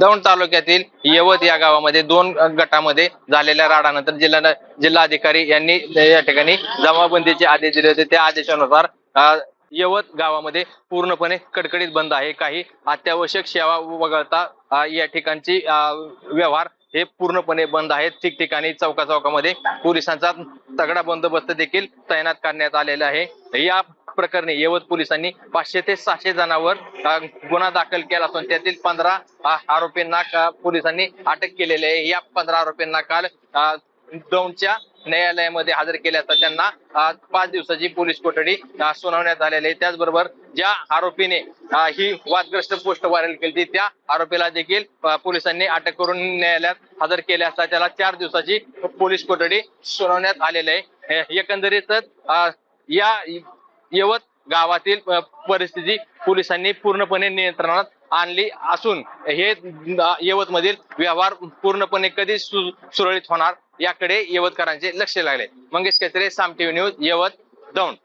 दौंड तालुक्यातील यवत या गावामध्ये दोन गटामध्ये झालेल्या राडानंतर जिल्हा जिल्हाधिकारी यांनी या ठिकाणी जमावबंदीचे आदेश दिले होते. त्या आदेशानुसार यवत गावामध्ये पूर्णपणे कडकडीत बंद आहे. काही अत्यावश्यक सेवा वगळता या ठिकाणची व्यवहार हे पूर्णपणे बंद आहेत. ठिकठिकाणी चौका चौकामध्ये पोलिसांचा तगडा बंदोबस्त देखील तैनात करण्यात आलेला आहे. या प्रकरणी यवत पोलिसांनी पाचशे ते सहाशे जणांवर गुन्हा दाखल केला असून त्यातील पंधरा आरोपींना पोलिसांनी अटक केलेली आहे. या पंधरा आरोपींना काल अ, दौंडच्या न्यायालयामध्ये हजर केले असता त्यांना पाच दिवसाची पोलीस कोठडी सुनावण्यात आलेली आहे. त्याचबरोबर ज्या आरोपीने ही वादग्रस्त पोस्ट व्हायरल केली त्या आरोपीला देखील पोलिसांनी अटक करून न्यायालयात हजर केले असता त्याला चार दिवसाची पोलीस कोठडी सुनावण्यात आलेली आहे. एकंदरीतच या यवत गावातील परिस्थिती पोलिसांनी पूर्णपणे नियंत्रणात आणली असून हे यवतमधील व्यवहार पूर्णपणे कधी सु- सुरळीत होणार याकडे यवतकरांचे लक्ष लागले. Mangesh Kesare Saam TV news Yavat Daund.